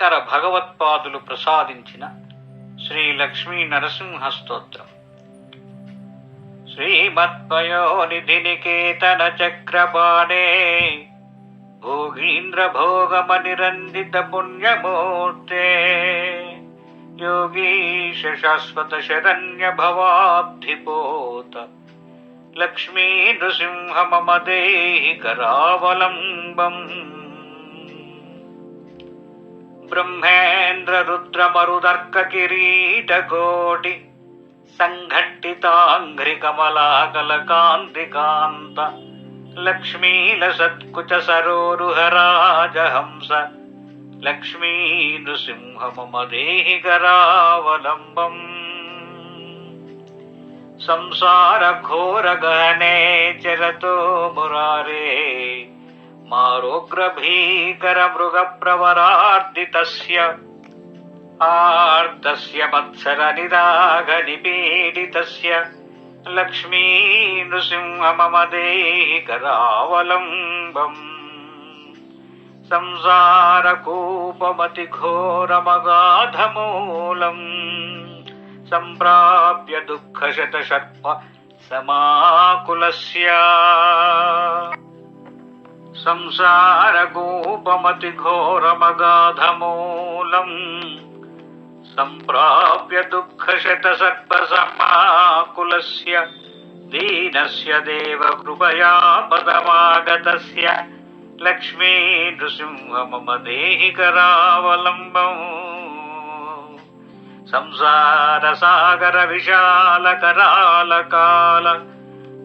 శంకర భగవత్పాదులు ప్రసాదించిన శ్రీ లక్ష్మీ నరసింహ స్తోత్రం. శ్రీమత్పయోనిధి నికేతన చక్రపాణే భోగీంద్ర భోగమ నిరందిత పుణ్యమూర్తే యోగీశ శాశ్వత శరణ్య భవాబ్ధిపోత లక్ష్మీ నృసింహ మమ దేహి కరావలంబం ब्रह्मेन्द्ररुद्रमरुदर्ककिरीटकोटि सङ्घट्टिताङ्घ्रिकमलाकलकान्तिकान्त लक्ष्मीलसत्कुचसरोरुहराजहंस लक्ष्मीनृसिंह मम देहि करावलम्बम् संसारघोरगहने चरतो मुरारे मारोग्रभीकरमृगप्रवरार्दितस्य। आर्तस्य मत्सरनिदाघनिपीडितस्य। संसारकूपमति संसारकूपमतिघोरमगाधमूलम्। सम्प्राप्य दुःखशतशर्प समाकुलस्य సంసారగోపమతి ఘోరమగాధమూలం సంప్రాప్య దుఃఖశతసర్పసమాకులస్య దీనస్య దేవ కృపయా పదమాగతస్య. లక్ష్మీ నృసింహ మమ దేహికరావలంబం సంసార సాగర విశాల కరాల కాల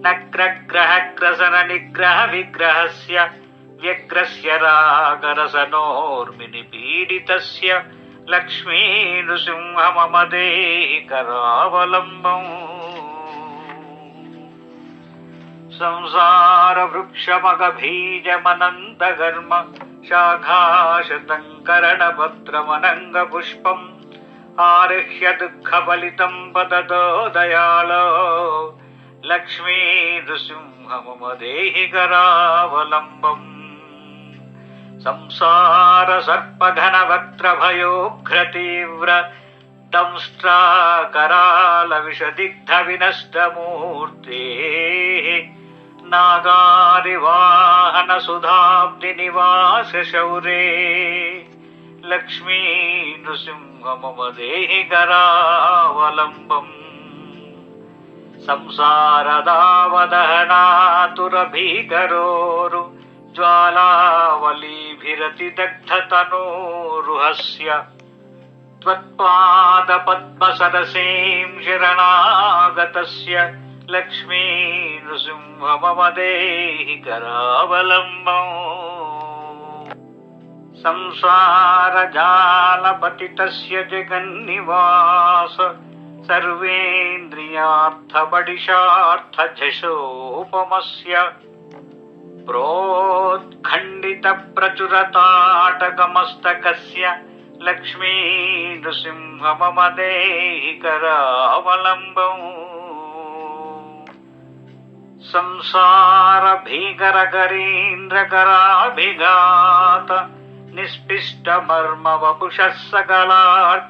నగ్రగ్రహగ్రసన నిగ్రహ విగ్రహస్య వ్యగ్రస్య రాగరసనోర్మిని పీడితస్య లక్ష్మీ నృసింహమమదేకరావలంబం संसारवृक्षमगभीजमनन्दघर्म शाखाशतङ्करणभद्रमनङ्गपुष्पम् आरुह्य दुःखफलितम् पततो दयालो గర్మ శాఖాశతంకరణ భద్రమనంగ పుష్పం ఆరుహ్య దుఃఖ ఫలితం పదతో దయాళో లక్ష్మీ నృసింహ మమ దేహి కరావలంబం సంసార సర్పఘన వక్త్ర భయోఘ్ర తీవ్ర దంష్ట్రాకరాల విషదిగ్ధ వినష్టమూర్తే నాగారి వాహన సుధాబ్ది నివాస శౌరే లక్ష్మీ నృసింహ మమ దేహి కరావలంబం संसारदावदहनातुरभीकरोरु ज्वालावलीभिरतिदग्धतनोरुहस्य। त्वत्पादपद्मसरसीं शरणागतस्य लक्ष्मीनृसिंहममदेहि करावलम्बम् संसारजालपतितस्य जगन्निवास सर्वेन्द्रियार्थबडिशार्थझषोपमस्य प्रोत्खण्डितप्रचुरताटकमस्तकस्य लक्ष्मी नृसिंह मम देहि करावलम्बम् संसार भीकर करीन्द्रकराभिघात निष्पिष्ट मर्म वपुषः सकलार्तिनाश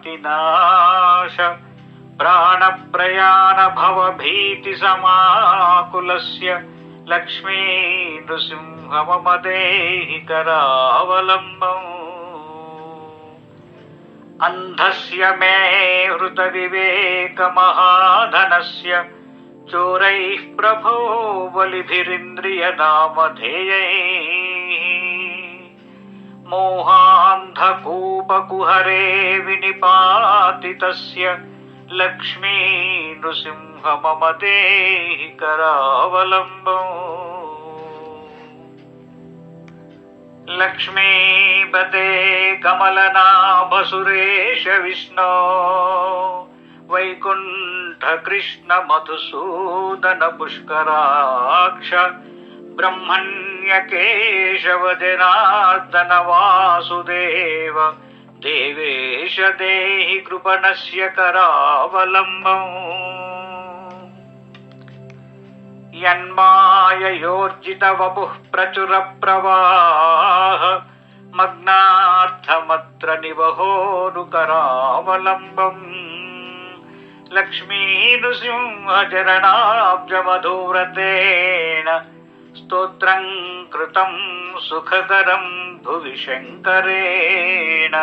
प्राणप्रयाण भव भीति समाकुलस्य लक्ष्मी नृसिंह मम देहि करावलम्बम् अन्धस्य मे हृतविवेकमहाधनस्य चोरैः प्रभो बलिभिरिन्द्रियनामधेयैः। मोहान्धकूपकुहरे विनिपातितस्य లక్ష్మీ నృసింహమమదే కరావలంబం లక్ష్మీపదే కమలనాభసురేష విష్ణో. వైకుంఠ కృష్ణ మధుసూదన పుష్కరాక్ష. బ్రహ్మణ్య కేశవ జనార్దన వాసుదేవ. देवेश देहि कृपणस्य करावलम्बम् यन्माययोर्जितवपुः प्रचुरप्रवाह मग्नार्थमत्र निवहोरुकरावलम्बम् लक्ष्मीनृसिंहचरणाब्जमधुव्रतेन स्तोत्रम् कृतम् సుఖకరం భువి శంకరేణ